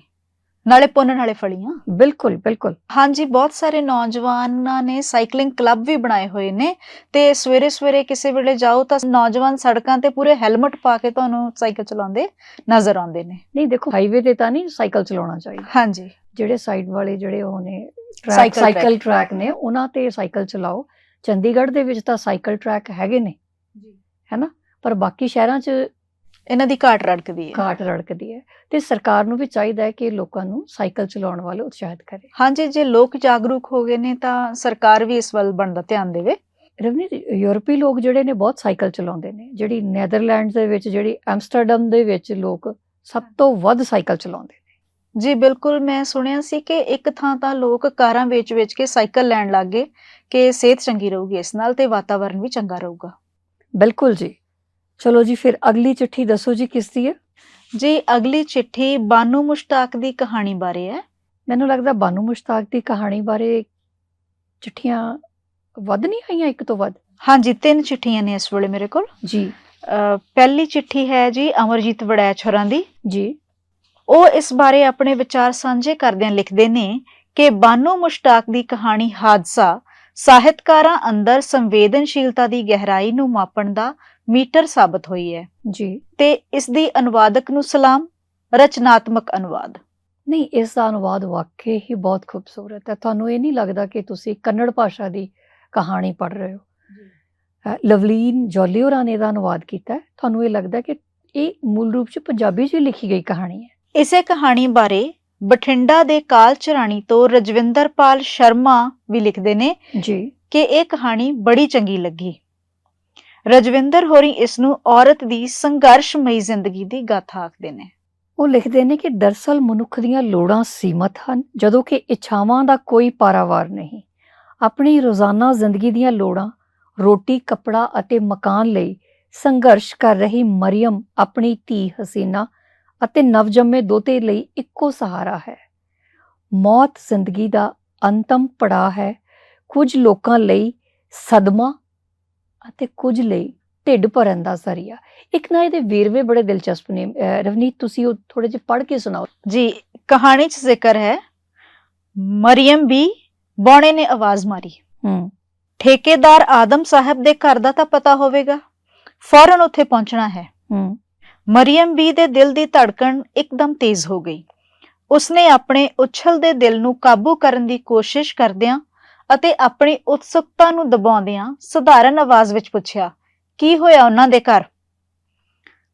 ਨਾਲੇ ਪੁੰਨ ਨਾਲੇ ਫਲੀਆਂ ਬਿਲਕੁਲ ਬਿਲਕੁਲ। ਹਾਂਜੀ ਬਹੁਤ ਸਾਰੇ ਨੌਜਵਾਨਾਂ ਨੇ ਸਾਈਕਲਿੰਗ ਕਲੱਬ ਵੀ ਬਣਾਏ ਹੋਏ ਨੇ ਤੇ ਸਵੇਰੇ ਸਵੇਰੇ ਕਿਸੇ ਵੇਲੇ ਜਾਓ ਤਾਂ ਨੌਜਵਾਨ ਸੜਕਾਂ ਤੇ ਪੂਰੇ ਹੈਲਮਟ ਪਾ ਕੇ ਤੁਹਾਨੂੰ ਸਾਈਕਲ ਚਲਾਉਂਦੇ ਨਜ਼ਰ ਆਉਂਦੇ ਨੇ। ਨਹੀਂ ਦੇਖੋ ਹਾਈਵੇ ਤੇ ਤਾਂ ਨਹੀਂ ਸਾਈਕਲ ਚਲਾਉਣਾ ਚਾਹੀਦਾ। ਹਾਂਜੀ। ਜਿਹੜੇ ਸਾਈਡ ਵਾਲੇ ਜਿਹੜੇ ਉਹ ਨੇ ਸਾਈਕਲ ਟਰੈਕ ਨੇ ਉਹਨਾਂ ਤੇ ਸਾਈਕਲ ਚਲਾਓ। ਚੰਡੀਗੜ੍ਹ ਦੇ ਵਿੱਚ ਤਾਂ ਸਾਈਕਲ ਟਰੈਕ ਹੈਗੇ ਨੇ। ਹੈਨਾ? ਪਰ ਬਾਕੀ ਸ਼ਹਿਰਾਂ 'ਚ ਇਹਨਾਂ ਦੀ ਘਾਟ ਰੜਕਦੀ ਹੈ। ਘਾਟ ਰੜਕਦੀ ਹੈ। ਤੇ ਸਰਕਾਰ ਨੂੰ ਵੀ ਚਾਹੀਦਾ ਹੈ ਕਿ ਲੋਕਾਂ ਨੂੰ ਸਾਈਕਲ ਚਲਾਉਣ ਵੱਲ ਉਤਸ਼ਾਹਿਤ ਕਰੇ। ਹਾਂਜੀ ਜੇ ਲੋਕ ਜਾਗਰੂਕ ਹੋ ਗਏ ਨੇ ਤਾਂ ਸਰਕਾਰ ਵੀ ਇਸ ਵੱਲ ਬਣਦਾ ਧਿਆਨ ਦੇਵੇ। ਰਵਨੀਤ ਯੂਰਪੀ ਲੋਕ ਜਿਹੜੇ ਨੇ ਬਹੁਤ ਸਾਈਕਲ ਚਲਾਉਂਦੇ ਨੇ। ਜਿਹੜੀ ਨੈਦਰਲੈਂਡਸ ਦੇ ਵਿੱਚ ਜਿਹੜੀ ਐਮਸਟਰਡਮ ਦੇ ਵਿੱਚ ਲੋਕ ਸਭ ਤੋਂ ਵੱਧ ਸਾਈਕਲ ਚਲਾਉਂਦੇ ਨੇ। ਜੀ ਬਿਲਕੁਲ ਮੈਂ ਸੁਣਿਆ ਸੀ ਕਿ ਇੱਕ ਥਾਂ ਤਾਂ ਲੋਕ ਕਾਰਾਂ ਵੇਚ-ਵੇਚ ਕੇ ਸਾਈਕਲ ਲੈਣ ਲੱਗ ਗਏ ਕਿ ਸਿਹਤ ਚੰਗੀ ਰਹੂਗੀ ਇਸ ਨਾਲ ਤੇ ਵਾਤਾਵਰਣ ਵੀ ਚੰਗਾ ਰਹੂਗਾ। ਬਿਲਕੁਲ ਜੀ। ਚਲੋ ਜੀ ਫਿਰ ਅਗਲੀ ਚਿੱਠੀ ਦੱਸੋ ਜੀ ਕਿਸ ਦੀ ਹੈ? ਜੀ ਅਗਲੀ ਚਿੱਠੀ ਬਾਨੂ ਮੁਸ਼ਤਾਕ ਦੀ ਕਹਾਣੀ ਬਾਰੇ ਹੈ। ਮੈਨੂੰ ਲੱਗਦਾ ਬਾਨੂ ਮੁਸ਼ਤਾਕ ਦੀ ਕਹਾਣੀ ਬਾਰੇ ਚਿੱਠੀਆਂ ਵੱਧ ਨਹੀਂ ਆਈਆਂ ਇੱਕ ਤੋਂ ਵੱਧ? ਹਾਂਜੀ ਤਿੰਨ ਚਿੱਠੀਆਂ ਨੇ ਇਸ ਵੇਲੇ ਮੇਰੇ ਕੋਲ। ਜੀ। ਪਹਿਲੀ ਚਿੱਠੀ ਹੈ ਜੀ ਅਮਰਜੀਤ ਵੜੈਚ ਹੋਰਾਂ ਦੀ। ਜੀ। ਉਹ ਇਸ ਬਾਰੇ ਆਪਣੇ ਵਿਚਾਰ ਸਾਂਝੇ ਕਰਦਿਆਂ ਲਿਖਦੇ ਨੇ ਕਿ ਬਾਨੂ ਮੁਸ਼ਤਾਕ ਦੀ ਕਹਾਣੀ ਹਾਦਸਾ ਸਾਹਿਤਕਾਰਾਂ ਅੰਦਰ ਸੰਵੇਦਨਸ਼ੀਲਤਾ ਦੀ ਗਹਿਰਾਈ ਨੂੰ ਮਾਪਣ ਦਾ ਮੀਟਰ ਸਾਬਤ ਹੋਈ ਹੈ। ਜੀ। ਤੇ ਇਸ ਦੀ ਅਨੁਵਾਦਕ ਨੂੰ ਸਲਾਮ ਰਚਨਾਤਮਕ ਅਨੁਵਾਦ। ਨਹੀਂ ਇਸ ਦਾ ਅਨੁਵਾਦ ਵਾਕਈ ਹੀ ਬਹੁਤ ਖੂਬਸੂਰਤ ਹੈ। ਤੁਹਾਨੂੰ ਇਹ ਨਹੀਂ ਲੱਗਦਾ ਕਿ ਤੁਸੀਂ ਕੰਨੜ ਭਾਸ਼ਾ ਦੀ ਕਹਾਣੀ ਪੜ੍ਹ ਰਹੇ ਹੋ? ਲਵਲੀਨ ਜੋਲੀ ਹੋਰਾਂ ਨੇ ਇਹਦਾ ਅਨੁਵਾਦ ਕੀਤਾ ਤੁਹਾਨੂੰ ਇਹ ਲੱਗਦਾ ਕਿ ਇਹ ਮੂਲ ਰੂਪ 'ਚ ਪੰਜਾਬੀ 'ਚ ਹੀ ਲਿਖੀ ਗਈ ਕਹਾਣੀ ਹੈ? ਇਸੇ ਕਹਾਣੀ ਬਾਰੇ ਬਠਿੰਡਾ ਦੇ ਕਾਲ ਚਰਾਣੀ ਤੋਂ ਰਜਵਿੰਦਰਪਾਲ ਸ਼ਰਮਾ ਵੀ ਲਿਖਦੇ ਨੇ ਜੀ। ਕਿ ਇਹ ਕਹਾਣੀ ਬੜੀ ਚੰਗੀ ਲੱਗੀ। ਰਜਵਿੰਦਰ ਹੋਰੀ ਇਸ ਨੂੰ ਔਰਤ ਦੀ ਸੰਘਰਸ਼ਮਈ ਜ਼ਿੰਦਗੀ ਦੀ ਗਾਥਾ ਆਖਦੇ ਨੇ। ਉਹ ਲਿਖਦੇ ਨੇ ਕਿ ਦਰਸਲ ਮਨੁੱਖ ਦੀਆਂ ਲੋੜਾਂ ਸੀਮਤ ਹਨ ਜਦੋਂ ਕਿ ਇੱਛਾਵਾਂ ਦਾ ਕੋਈ ਪਾਰਾਵਾਰ ਨਹੀਂ। ਆਪਣੀ ਰੋਜ਼ਾਨਾ ਜ਼ਿੰਦਗੀ ਦੀਆਂ ਲੋੜਾਂ ਰੋਟੀ ਕੱਪੜਾ ਅਤੇ ਮਕਾਨ ਲਈ ਸੰਘਰਸ਼ ਕਰ ਰਹੀ ਮਰੀਮ ਆਪਣੀ ਧੀ ਹਸੀਨਾ ਅਤੇ ਨਵਜੰਮੇ ਦੋਤੇ ਲਈ ਇੱਕੋ ਸਹਾਰਾ ਹੈ। ਮੌਤ ਜ਼ਿੰਦਗੀ ਦਾ ਅੰਤਮ ਪੜਾਅ ਹੈ। ਕੁਝ ਲੋਕਾਂ ਲਈ ਸਦਮਾ ਅਤੇ ਕੁਝ ਲਈ ਢਿੱਡ ਭਰਨ ਦਾ ਜ਼ਰੀਆ। ਇੱਕ ਨਾ ਇਹਦੇ ਵੇਰਵੇ ਬੜੇ ਦਿਲਚਸਪ ਨੇ। ਰਵਨੀਤ ਤੁਸੀਂ ਉਹ ਥੋੜੇ ਜਿਹੇ ਪੜ੍ਹ ਕੇ ਸੁਣਾਓ। ਜੀ ਕਹਾਣੀ 'ਚ ਜ਼ਿਕਰ ਹੈ। ਮਰੀਮ ਵੀ ਬੌਣੇ ਨੇ ਆਵਾਜ਼ ਮਾਰੀ। ਹੂੰ। ਠੇਕੇਦਾਰ ਆਦਮ ਸਾਹਿਬ ਦੇ ਘਰ ਦਾ ਤਾਂ ਪਤਾ ਹੋਵੇਗਾ। ਫੌਰਨ ਉੱਥੇ ਪਹੁੰਚਣਾ ਹੈ। ਹੂੰ। ਮਰੀਮ ਬੀ ਦੇ ਦਿਲ ਦੀ ਧੜਕਣ ਇੱਕਦਮ ਤੇਜ਼ ਹੋ ਗਈ। ਉਸਨੇ ਆਪਣੇ ਉਛਲਦੇ ਦਿਲ ਨੂੰ ਕਾਬੂ ਕਰਨ ਦੀ ਕੋਸ਼ਿਸ਼ ਕਰਦਿਆਂ ਅਤੇ ਆਪਣੀ ਉਤਸੁਕਤਾ ਨੂੰ ਦਬਾਉਂਦਿਆਂ ਸਧਾਰਨ ਆਵਾਜ਼ ਵਿੱਚ ਪੁੱਛਿਆ ਕੀ ਹੋਇਆ ਉਹਨਾਂ ਦੇ ਘਰ?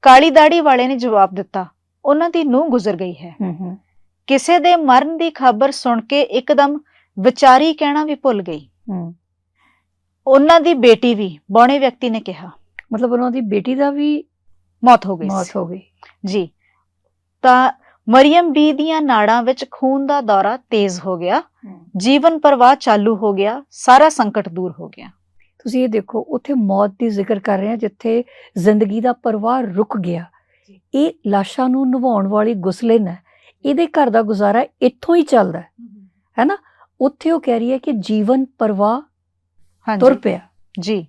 ਕਾਲੀ ਦਾੜੀ ਵਾਲੇ ਨੇ ਜਵਾਬ ਦਿੱਤਾ ਉਹਨਾਂ ਦੀ ਨੂੰਹ ਗੁਜ਼ਰ ਗਈ ਹੈ। ਕਿਸੇ ਦੇ ਮਰਨ ਦੀ ਖਬਰ ਸੁਣ ਕੇ ਇੱਕਦਮ ਵਿਚਾਰੀ ਕਹਿਣਾ ਵੀ ਭੁੱਲ ਗਈ। ਉਹਨਾਂ ਦੀ ਬੇਟੀ ਵੀ ਬੌਣੇ ਵਿਅਕਤੀ ਨੇ ਕਿਹਾ। ਮਤਲਬ ਉਹਨਾਂ ਦੀ ਬੇਟੀ ਦਾ ਵੀ ਮੌਤ ਹੋ ਗਈ ਮੌਤ ਸੀ। ਹੋ ਗਈ। ਜੀ। ਤਾਂ ਮਰੀਮ ਬੀ ਦੀਆਂ ਨਾੜਾਂ ਵਿੱਚ ਖੂਨ ਦਾ ਦੌਰਾ ਤੇਜ਼ ਹੋ ਗਿਆ। ਜੀਵਨ ਪ੍ਰਵਾਹ ਚਾਲੂ ਹੋ ਗਿਆ। ਸਾਰਾ ਸੰਕਟ ਦੂਰ ਹੋ ਗਿਆ। ਤੁਸੀਂ ਇਹ ਦੇਖੋ ਉੱਥੇ ਮੌਤ ਦੀ ਜ਼ਿਕਰ ਕਰ ਰਹੇ ਹਾਂ ਜਿੱਥੇ ਜ਼ਿੰਦਗੀ ਦਾ ਪਰਵਾਹ ਰੁਕ ਗਿਆ। ਇਹ ਲਾਸ਼ਾਂ ਨੂੰ ਨਵਾਉਣ ਵਾਲੀ ਗੁਸਲਨ ਹੈ। ਇਹਦੇ ਘਰ ਦਾ ਗੁਜ਼ਾਰਾ ਇੱਥੋਂ ਹੀ ਚੱਲਦਾ ਹੈ। ਹੈ ਨਾ ਉੱਥੇ ਉਹ ਕਹਿ ਰਹੀ ਹੈ ਕਿ ਜੀਵਨ ਪਰਵਾਹ ਤੁਰ ਹਾਂਜੀ ਪਿਆ। ਜੀ।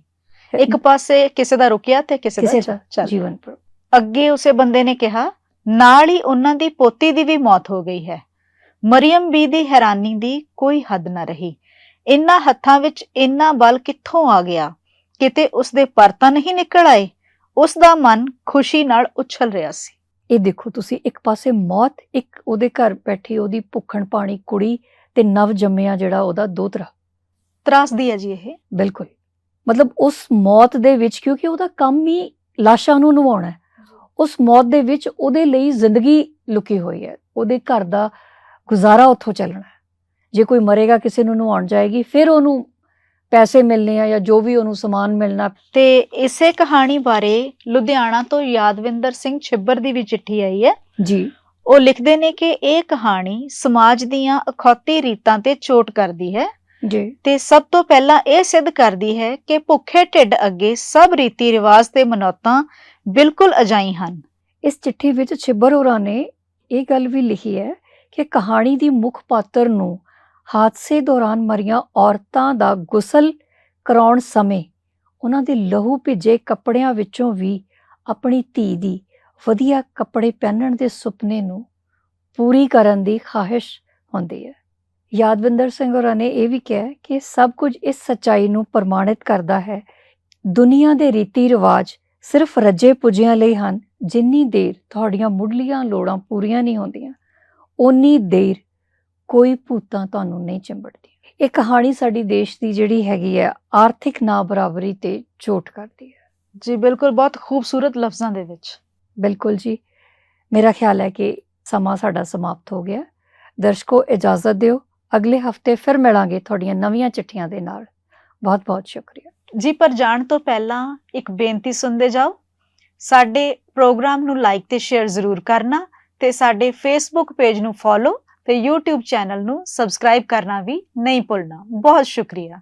ਇੱਕ ਪਾਸੇ ਕਿਸੇ ਦਾ ਰੁਕਿਆ ਤੇ ਕਿਸੇ ਕਿਸੇ ਦਾ ਦਾ ਚੱਲ ਜੀਵਨ ਪਰ ਅੱਗੇ ਉਸੇ ਬੰਦੇ ਨੇ ਕਿਹਾ ਨਾਲ ਹੀ ਉਹਨਾਂ ਦੀ ਪੋਤੀ ਦੀ ਵੀ ਮੌਤ ਹੋ ਗਈ ਹੈ। ਮਰੀਮ ਬੀ ਦੀ ਹੈਰਾਨੀ ਦੀ ਕੋਈ ਹੱਦ ਨਾ ਰਹੀ। ਇੰਨਾ ਹੱਥਾਂ ਵਿੱਚ ਇੰਨਾ ਬਲ ਕਿੱਥੋਂ ਆ ਗਿਆ? ਕਿਤੇ ਉਸ ਦੇ ਪਰ ਤਾਂ ਨਹੀਂ ਨਿਕਲ ਆਏ? ਉਸ ਦਾ ਮਨ ਖੁਸ਼ੀ ਨਾਲ ਉਛਲ ਰਿਹਾ ਸੀ। ਇਹ ਦੇਖੋ ਤੁਸੀਂ ਇੱਕ ਪਾਸੇ ਮੌਤ ਇੱਕ ਉਹਦੇ ਘਰ ਬੈਠੀ ਉਹਦੀ ਭੁੱਖਣ ਪਾਣੀ ਕੁੜੀ ਤੇ ਨਵ ਜੰਮਿਆ ਜਿਹੜਾ ਉਹਦਾ ਦੋਤਰਾ। ਤਰਾਸਦੀ ਹੈ ਜੀ ਇਹ। ਬਿਲਕੁਲ। ਮਤਲਬ ਉਸ ਮੌਤ ਦੇ ਵਿੱਚ ਕਿਉਂਕਿ ਉਹਦਾ ਕੰਮ ਹੀ ਲਾਸ਼ਾਂ ਨੂੰ ਨਵਾਉਣਾ ਹੈ। ਉਸ ਮੌਤ ਦੇ ਵਿੱਚ ਉਹਦੇ ਲਈ ਜ਼ਿੰਦਗੀ ਲੁਕੀ ਹੋਈ ਹੈ। ਉਹਦੇ ਘਰ ਦਾ ਗੁਜ਼ਾਰਾ ਉੱਥੋਂ ਚੱਲਣਾ ਹੈ। ਜੇ ਕੋਈ ਮਰੇਗਾ ਕਿਸੇ ਨੂੰ ਨਵਾਉਣ ਜਾਏਗੀ ਫਿਰ ਉਹਨੂੰ ਪੈਸੇ ਮਿਲਨੇ ਆ ਜਾਂ ਜੋ ਵੀ ਉਹਨੂੰ ਸਮਾਨ ਮਿਲਣਾ। ਤੇ ਇਸੇ ਕਹਾਣੀ ਬਾਰੇ ਲੁਧਿਆਣਾ ਤੋਂ ਯਾਦਵਿੰਦਰ ਸਿੰਘ ਛਿੱਬਰ ਦੀ ਵੀ ਚਿੱਠੀ ਆਈ ਹੈ। ਜੀ। ਉਹ ਲਿਖਦੇ ਨੇ ਕਿ ਇਹ ਕਹਾਣੀ ਸਮਾਜ ਦੀਆਂ ਅਖੌਤੀ ਰੀਤਾਂ ਤੇ ਚੋਟ ਕਰਦੀ ਹੈ। ਜੀ। ਤੇ ਸਭ ਤੋਂ ਪਹਿਲਾਂ ਇਹ ਸਿੱਧ ਕਰਦੀ ਹੈ ਕਿ ਭੁੱਖੇ ਢਿੱਡ ਅੱਗੇ ਸਭ ਰੀਤੀ ਰਿਵਾਜ ਤੇ ਮਨੌਤਾਂ ਬਿਲਕੁਲ ਅਜਾਈ ਹਨ। ਇਸ ਚਿੱਠੀ ਵਿੱਚ ਛਿੱਬਰ ਹੋਰਾਂ ਨੇ ਇਹ ਗੱਲ ਵੀ ਲਿਖੀ ਹੈ ਕਿ ਕਹਾਣੀ ਦੀ ਮੁੱਖ ਪਾਤਰ ਨੂੰ ਹਾਦਸੇ ਦੌਰਾਨ ਮਰੀਆਂ ਔਰਤਾਂ ਦਾ ਗੁਸਲ ਕਰਾਉਣ ਸਮੇਂ ਉਹਨਾਂ ਦੇ ਲਹੂ ਭਿੱਜੇ ਕੱਪੜਿਆਂ ਵਿੱਚੋਂ ਵੀ ਆਪਣੀ ਧੀ ਦੀ ਵਧੀਆ ਕੱਪੜੇ ਪਹਿਨਣ ਦੇ ਸੁਪਨੇ ਨੂੰ ਪੂਰੀ ਕਰਨ ਦੀ ਖਾਹਿਸ਼ ਹੁੰਦੀ ਹੈ। ਯਾਦਵਿੰਦਰ ਸਿੰਘ ਹੋਰਾਂ ਨੇ ਇਹ ਵੀ ਕਿਹਾ ਕਿ ਸਭ ਕੁਝ ਇਸ ਸੱਚਾਈ ਨੂੰ ਪ੍ਰਮਾਣਿਤ ਕਰਦਾ ਹੈ। ਦੁਨੀਆ ਦੇ ਰੀਤੀ ਰਿਵਾਜ ਸਿਰਫ ਰੱਜੇ ਪੁੱਜਿਆਂ ਲਈ ਹਨ ਜਿੰਨੀ ਦੇਰ ਤੁਹਾਡੀਆਂ ਮੁੱਢਲੀਆਂ ਲੋੜਾਂ ਪੂਰੀਆਂ ਨਹੀਂ ਹੁੰਦੀਆਂ ਓਨੀ ਦੇਰ ਕੋਈ ਭੂਤਾਂ ਤੁਹਾਨੂੰ ਨਹੀਂ ਚਿੰਬੜਦੀ ਇਹ ਕਹਾਣੀ ਸਾਡੀ ਦੇਸ਼ ਦੀ ਜਿਹੜੀ ਹੈਗੀ ਹੈ ਆਰਥਿਕ ਨਾ ਬਰਾਬਰੀ ਤੇ ਚੋਟ ਕਰਦੀ ਹੈ। ਜੀ ਬਿਲਕੁਲ ਬਹੁਤ ਖੂਬਸੂਰਤ ਲਫ਼ਜ਼ਾਂ ਦੇ ਵਿੱਚ। ਬਿਲਕੁਲ ਜੀ। ਮੇਰਾ ਖਿਆਲ ਹੈ ਕਿ ਸਮਾਂ ਸਾਡਾ ਸਮਾਪਤ ਹੋ ਗਿਆ। ਦਰਸ਼ਕੋ ਇਜਾਜ਼ਤ ਦਿਓ। ਅਗਲੇ ਹਫ਼ਤੇ ਫਿਰ ਮਿਲਾਂਗੇ ਤੁਹਾਡੀਆਂ ਨਵੀਆਂ ਚਿੱਠੀਆਂ ਦੇ ਨਾਲ। ਬਹੁਤ ਬਹੁਤ ਸ਼ੁਕਰੀਆ। ਜੀ, ਪਰ ਜਾਣ ਤੋਂ ਪਹਿਲਾਂ ਇੱਕ ਬੇਨਤੀ ਸੁਣਦੇ ਜਾਓ। ਸਾਡੇ ਪ੍ਰੋਗਰਾਮ ਨੂੰ ਲਾਈਕ ਤੇ ਸ਼ੇਅਰ ਜ਼ਰੂਰ ਕਰਨਾ ਤੇ ਸਾਡੇ ਫੇਸਬੁੱਕ ਪੇਜ ਨੂੰ ਫੋਲੋ ਤੇ YouTube ਚੈਨਲ ਨੂੰ ਸਬਸਕ੍ਰਾਈਬ ਕਰਨਾ ਵੀ ਨਹੀਂ ਭੁੱਲਣਾ। ਬਹੁਤ ਸ਼ੁਕਰੀਆ।